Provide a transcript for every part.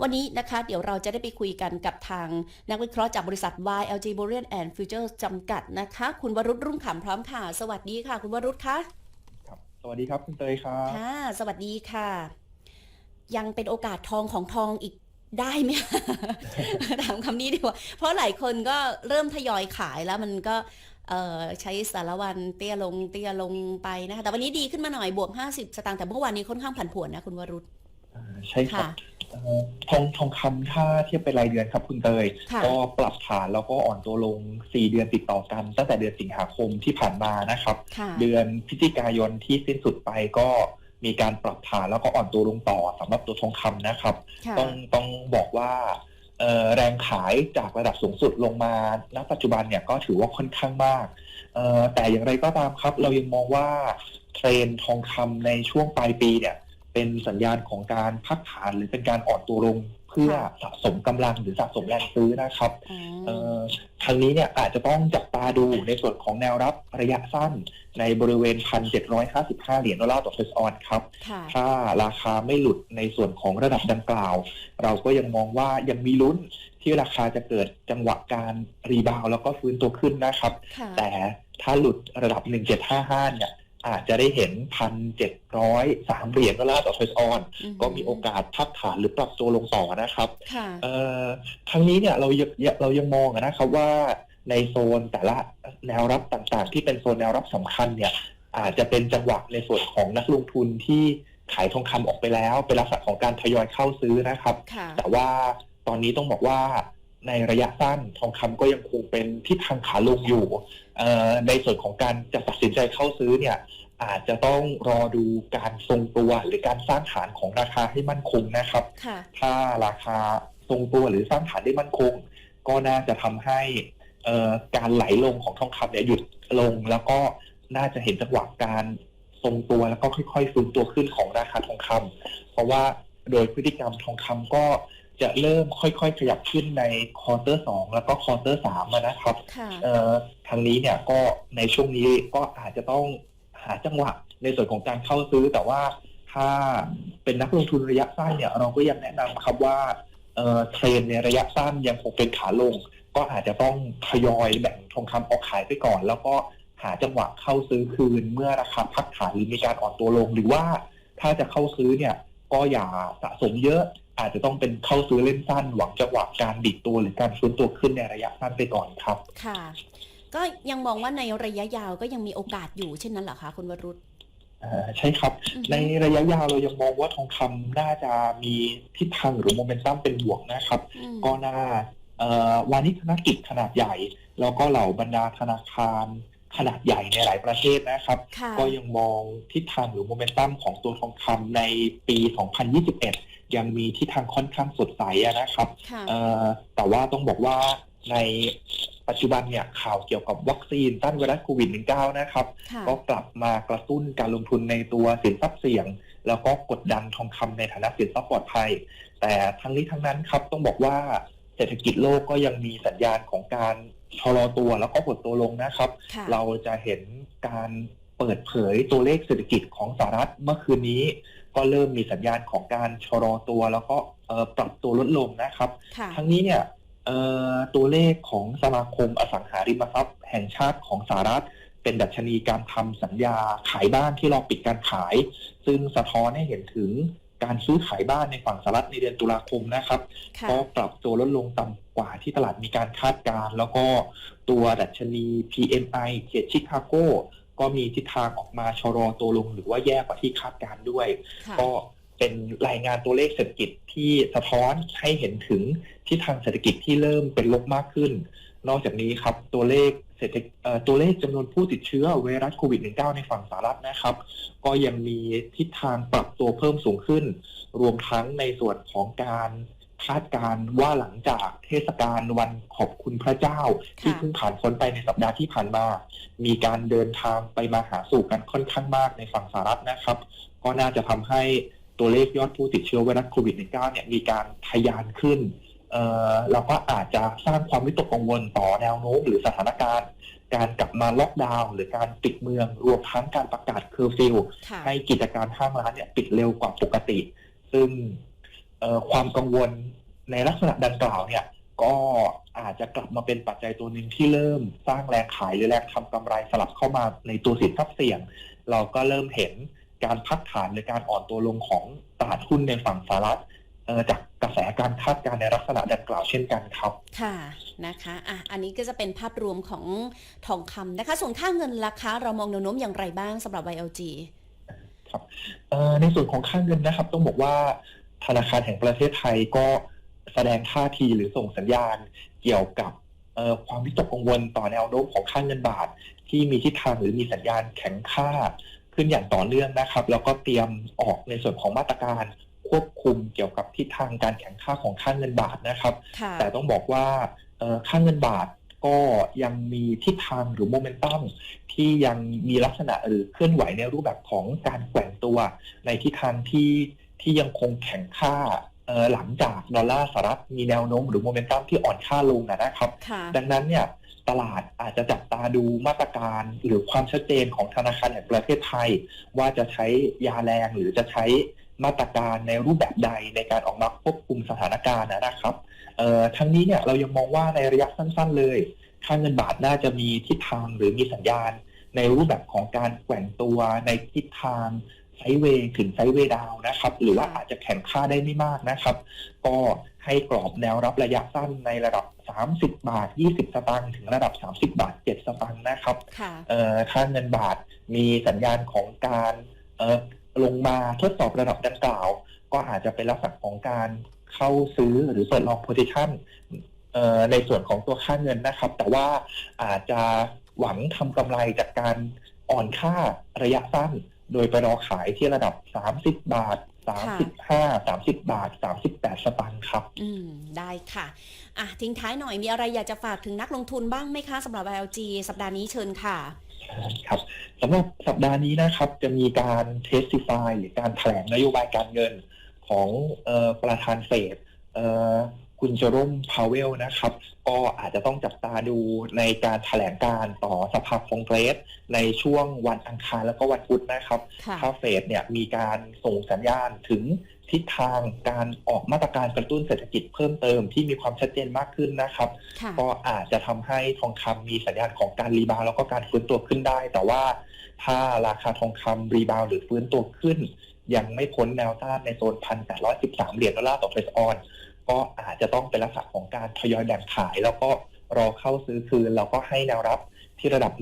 วันนี้นะคะเดี๋ยวเราจะได้ไปคุยกันกับทางนักวิเคราะห์จากบริษัท YLG Bullion and Futures จำกัดนะคะ คุณวรุษรุ่งขำพร้อมค่ะ สวัสดีค่ะ คุณวรุษคะครับ สวัสดีครับคุณเตยครับค่ะสวัสดีค่ะ ยังเป็นโอกาสทองของทองอีกได้ไหมถามคำนี้ดีกว่า เพราะหลายคนก็เริ่มทยอยขายแล้วมันก็เอ่อใช้สารวันเตี้ยลงเตี้ยลงไปนะคะแต่วันนี้ดีขึ้นมาหน่อยบวก 50 สตางค์แต่เมื่อวานนี้ค่อนข้างผันผวนนะคุณวรุษอ่าใช่ครับค่ะเอ่อ ทองทองคำถ้าเทียบเป็นรายเดือนครับคุณเตยค่ะก็ปรับฐานแล้วก็อ่อนตัวลง 4 เดือนติดต่อกัน ตั้งแต่เดือนสิงหาคมที่ผ่านมานะครับค่ะเดือนพฤศจิกายนที่สิ้นสุดไปก็มีการปรับฐานแล้วก็อ่อนตัวลงต่อสำหรับตัวทองคำนะครับค่ะต้องต้องบอกว่าเอ่อแรงขายจากระดับสูงสุดลงมาณปัจจุบันเนี่ยก็ถือว่าค่อนข้างมากเอ่อแต่อย่างไรก็ตามครับ เรายังมองว่าเทรนด์ทองคำในช่วงปลายปีเนี่ย เป็นสัญญาณของการพักฐานหรือเป็นการอ่อนตัวลงเพื่อสะสมกำลังหรือสะสมแรงซื้อนะครับอ๋อเอ่อทางนี้เนี่ยอาจจะต้องจับตาดูในส่วนของแนวรับระยะสั้นในบริเวณ 1,755 เหรียญดอลลาร์ต่อเฟสออนครับค่ะถ้าราคาไม่หลุดในส่วนของระดับดังกล่าว เราก็ยังมองว่ายังมีลุ้นที่ราคาจะเกิดจังหวะการรีบาวด์แล้วก็ฟื้นตัวขึ้นนะครับค่ะแต่ถ้าหลุดระดับ 1755 เนี่ย อาจจะได้เห็น1,703เหรียญดอลลาร์ต่อเฟสออนอือหือก็มีโอกาสพักฐานหรือปรับตัวลงต่อนะครับค่ะเอ่อทั้งนี้เนี่ยเรายังเรายังมองอะนะครับว่าในโซนแต่ละแนวรับต่างๆ ที่เป็นโซนแนวรับสำคัญเนี่ย อาจจะเป็นจังหวะในส่วนของนักลงทุนที่ขายทองคำออกไปแล้ว เป็นลักษณะของการทยอยเข้าซื้อนะครับค่ะแต่ว่าตอนนี้ต้องบอกว่าในระยะสั้นทองคำก็ยังคง เป็นทิศทางขาลงอยู่เอ่อในส่วนของการจะตัดสินใจเข้าซื้อเนี่ยอาจจะต้องรอดูการทรงตัวหรือการสร้างฐานของราคาให้มั่นคงนะครับค่ะถ้าราคาทรงตัวหรือสร้างฐานได้มั่นคง ก็น่าจะทำให้เอ่อการไหลลงของทองคำเนี่ยหยุดลงแล้วก็น่าจะเห็นจังหวะการทรงตัวแล้วก็ค่อยๆฟื้นตัวขึ้นของราคาทองคำเพราะว่าโดยพฤติกรรมทองคำก็ จะเริ่มค่อยๆ ขยับขึ้นในควอเตอร์สองแล้วก็ควอเตอร์สามอะนะครับค่ะเอ่อทางนี้เนี่ยก็ในช่วงนี้ก็อาจจะต้องหาจังหวะในส่วนของการเข้าซื้อ แต่ว่าถ้าเป็นนักลงทุนระยะสั้นเนี่ยเราก็ยังแนะนำครับว่าเอ่อเทรนในระยะสั้นยังคงเป็นขาลง ก็อาจจะต้องทยอยแบ่งทองคำออกขายไปก่อน แล้วก็หาจังหวะเข้าซื้อคืนเมื่อราคาพักฐานหรือมีการอ่อนตัวลงหรือว่าถ้าจะเข้าซื้อเนี่ยก็อย่าสะสมเยอะ อาจจะต้องเป็นเข้าซื้อเล่นสั้นหวังจังหวะการดิดตัวหรือการฟื้นตัวขึ้นในระยะสั้นไปก่อนครับ ค่ะ ก็ยังมองว่าในระยะยาวก็ยังมีโอกาสอยู่เช่นนั้นเหรอคะคุณวรุษอ่าใช่ครับอือฮึในระยะยาวเรายังมองว่าทองคำน่าจะมีทิศทางหรือโมเมนตัมเป็นบวกนะครับอืมก็น่าเอ่อวานิชธนกิจขนาดใหญ่ แล้วก็เหล่าบรรดาธนาคาร ขนาดใหญ่ในหลายประเทศนะครับค่ะก็ยังมองทิศทางหรือโมเมนตัมของตัวทองคำในปี 2021 ยังมีทิศทางค่อนข้างสดใสอะนะครับค่ะเอ่อแต่ว่าต้องบอกว่าในปัจจุบันเนี่ยข่าวเกี่ยวกับวัคซีนต้านไวรัสโควิด -19 นะครับค่ะก็กลับมากระตุ้นการลงทุนในตัวสินทรัพย์เสี่ยง แล้วก็กดดันทองคำในฐานะสินทรัพย์ปลอดภัย แต่ทั้งนี้ทั้งนั้นครับต้องบอกว่าเศรษฐกิจโลกก็ยังมีสัญญาณของการ ชะลอตัวแล้วก็หดตัวลงนะครับ ค่ะเราจะเห็นการเปิดเผยตัวเลขเศรษฐกิจของสหรัฐเมื่อคืนนี้ ก็เริ่มมีสัญญาณของการชะลอตัว แล้วก็เอ่อปรับตัวลดลงนะครับ ค่ะ ทั้งนี้เนี่ยเอ่อตัวเลขของสมาคมอสังหาริมทรัพย์แห่งชาติของสหรัฐ เป็นดัชนีการทำสัญญาขายบ้านที่รอปิดการขาย ซึ่งสะท้อนให้เห็นถึงการซื้อขายบ้านในฝั่งสหรัฐในเดือนตุลาคมนะครับ ค่ะ ก็ปรับตัวลดลงต่ำ กว่าที่ตลาดมีการคาดการณ์แล้วก็ตัวดัชนี PMI เขตชิคาโกก็มีทิศทางออกมาชะลอตัวลงหรือว่าแย่กว่าที่คาดการณ์ด้วยค่ะก็เป็นรายงานตัวเลขเศรษฐกิจที่สะท้อนให้เห็นถึงทิศทางเศรษฐกิจที่เริ่มเป็นลบมากขึ้น นอกจากนี้ครับตัวเลขเศรษฐกิจเอ่อตัวเลขจำนวนผู้ติดเชื้อไวรัสโควิด -19 ในฝั่งสหรัฐนะครับ ก็ยังมีทิศทางปรับตัวเพิ่มสูงขึ้น รวมทั้งในส่วนของการ คาดการณ์ว่าหลังจากเทศกาลวันขอบคุณพระเจ้า ที่ค่ะเพิ่งผ่านพ้นไปในสัปดาห์ที่ผ่านมา มีการเดินทางไปมาหาสู่กันค่อนข้างมากในฝั่งสหรัฐนะครับ ก็น่าจะทำให้ตัวเลขยอดผู้ติดเชื้อไวรัสโควิด -19 เนี่ยมีการทะยานขึ้นเอ่อแล้วก็อาจจะสร้างความวิตกกังวลต่อแนวโน้มหรือสถานการณ์ การกลับมาล็อกดาวน์หรือการปิดเมืองรวมทั้งการประกาศเคอร์ฟิวค่ะให้กิจการห้างร้านเนี่ยปิดเร็วกว่าปกติ ซึ่งเอ่อ ความกังวลในลักษณะดังกล่าวเนี่ยก็อาจจะกลับมาเป็นปัจจัยตัวหนึ่งที่เริ่มสร้างแรงขายหรือแรงทำกำไรสลับเข้ามาในตัวสินทรัพย์เสี่ยง เราก็เริ่มเห็นการพักฐานหรือการอ่อนตัวลงของตลาดหุ้นในฝั่งสหรัฐเอ่อจากกระแสการคาดการณ์ในลักษณะดังกล่าวเช่นกันครับ ค่ะนะคะอะอันนี้ก็จะเป็นภาพรวมของทองคำนะคะ ส่วนค่าเงินราคาเรามองแนวโน้มอย่างไรบ้างสำหรับ YLG เอ่อในส่วนของค่าเงินนะครับ ต้องบอกว่า ธนาคารแห่งประเทศไทยก็แสดงท่าทีหรือส่งสัญญาณเกี่ยวกับเอ่อความวิตกกังวลต่อแนวโน้มของค่าเงินบาท ที่มีทิศทางหรือมีสัญญาณแข็งค่าขึ้นอย่างต่อเนื่องนะครับ แล้วก็เตรียมออกในส่วนของมาตรการควบคุมเกี่ยวกับทิศทางการแข็งค่าของค่าเงินบาทนะครับค่ะแต่ต้องบอกว่าเอ่อค่าเงินบาทก็ยังมีทิศทางหรือโมเมนตัมที่ยังมีลักษณะหรือเคลื่อนไหวในรูปแบบของการแกว่งตัวในทิศทางที่ ที่ยังคงแข็งค่าเอ่อหลังจากดอลลาร์สหรัฐมีแนวโน้มหรือโมเมนตัมที่อ่อนค่าลงอะนะครับค่ะดังนั้นเนี่ยตลาดอาจจะจับตาดูมาตรการหรือความชัดเจนของธนาคารแห่งประเทศไทย ว่าจะใช้ยาแรงหรือจะใช้มาตรการในรูปแบบใดในการออกมาควบคุมสถานการณ์นะครับเอ่อทั้งนี้เนี่ยเรายังมองว่าในระยะสั้นๆเลย ค่าเงินบาทน่าจะมีทิศทางหรือมีสัญญาณ ในรูปแบบของการแกว่งตัวในทิศทาง ไซด์เวย์ถึงไซด์เวย์ดาวน์นะครับ หรือว่าค่ะอาจจะแข็งค่าได้ไม่มากนะครับ ก็ให้กรอบแนวรับระยะสั้นในระดับ 30 บาท 20 สตางค์ถึงระดับ 30 บาท 7 สตางค์นะครับค่ะเอ่อค่าเงินบาทมีสัญญาณของการเอ่อลงมาทดสอบระดับดังกล่าว ก็อาจจะเป็นลักษณะของการเข้าซื้อหรือเปิดลอง position เอ่อในส่วนของตัวค่าเงินนะครับ แต่ว่าอาจจะหวังทำกำไรจากการอ่อนค่าระยะสั้น โดยไปรอขายที่ระดับ 30 บาท 35 30 บาท 38 สตางค์ครับ อืม ได้ค่ะ อะ ทิ้งท้ายหน่อยมีอะไรอยากจะฝากถึงนักลงทุนบ้างไหมคะสำหรับ YLG สัปดาห์นี้เชิญค่ะครับสำหรับสัปดาห์นี้นะครับ จะมีการเทสติฟายหรือการแถลงนโยบายการเงินของเออประธานเฟดเอ่อ คุณเจอร่มพาวเวลนะครับ ก็อาจจะต้องจับตาดูในการแถลงการต่อสภาคองเกรส ในช่วงวันอังคารแล้วก็วันพุธนะครับค่ะถ้าเฟดเนี่ยมีการส่งสัญญาณถึงทิศทางการออกมาตรการกระตุ้นเศรษฐกิจเพิ่มเติมที่มีความชัดเจนมากขึ้นนะครับค่ะก็อาจจะทำให้ทองคำมีสัญญาณของการรีบาวด์แล้วก็การฟื้นตัวขึ้นได้ แต่ว่าถ้าราคาทองคำรีบาวด์หรือฟื้นตัวขึ้น ยังไม่พ้นแนวต้านในโซนพันแปดร้อยสิบสามเหรียญดอลลาร์ต่อเฟสออน ก็อาจจะต้องเป็นลักษณะของการทยอยแบ่งขาย แล้วก็รอเข้าซื้อคืน แล้วก็ให้แนวรับที่ระดับ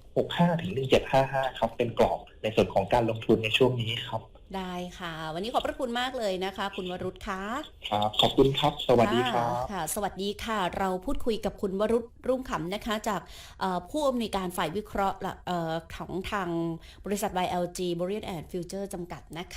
1765 ถึง 1755 ครับ เป็นกรอบในส่วนของการลงทุนในช่วงนี้ครับ ได้ค่ะ วันนี้ขอบพระคุณมากเลยนะคะ คุณวรุษค่ะครับขอบคุณครับ สวัสดีครับค่ะ สวัสดีค่ะ เราพูดคุยกับคุณวรุษรุ่งขำนะคะ จากเอ่อผู้อำนวยการฝ่ายวิเคราะห์ละเอ่อของทางบริษัท YLG b o r i a n and Future จำกัดนะคะ